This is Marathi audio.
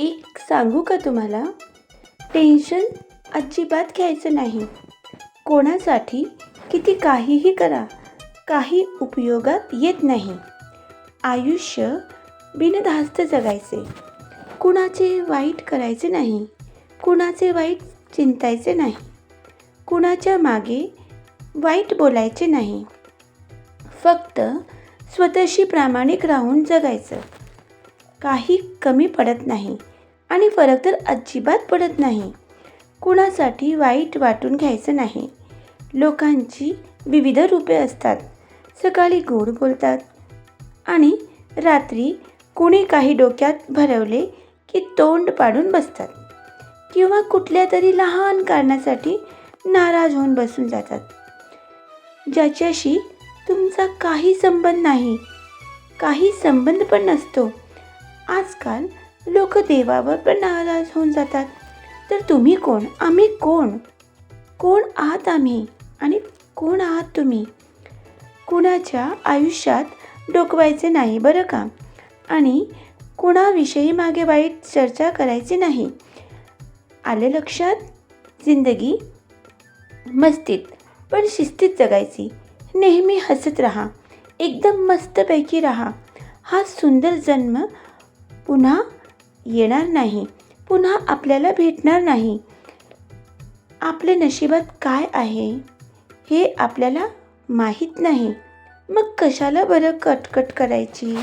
एक सांगू का तुम्हाला? टेन्शन अजिबात घ्यायचं नाही. कोणासाठी? किती काहीही करा. काही उपयोगात येत नाही. आयुष्य बिनधास्त जगायचे. कुणाचे वाईट करायचे नाही. कुणाचे वाईट चिंतायचे नाही. कुणाच्या मागे वाईट बोलायचे नाही. फक्त स्वतःशी प्रामाणिक राहून जगायचं. काही कमी पडत नाही. आणि फरक तर अजिबात पडत नाही. कुणासाठी वाईट वाटून घ्यायचं नाही. लोकांची विविध रूपे असतात. सकाळी गोड बोलतात. आणि रात्री कुणी काही डोक्यात भरवले की तोंड पाडून बसतात. किंवा कुठल्या तरी लहान कारणासाठी नाराज होऊन बसून जातात. ज्याच्याशी तुमचा काही संबंध नाही. काही संबंध पण नसतो. आजकाल लोक देवावर पण नाराज होऊन जातात. तर तुम्ही कोण? आम्ही कोण? कोण आहात आम्ही? आणि कोण आहात तुम्ही? कुणाच्या आयुष्यात डोकवायचे नाही बरं का? आणि कुणाविषयी मागे वाईट चर्चा करायची नाही? आले लक्षात? जिंदगी मस्तीत पण शिस्तीत जगायची. नेहमी हसत राहा. एकदम मस्तपैकी राहा. हा सुंदर जन्म पुन्हा येणार नाही. पुन्हा आपल्याला भेटणार नाही. आपल्या नशिबात काय आहे? हे आपल्याला माहीत नाही. मग कशाला बरं कटकट करायची?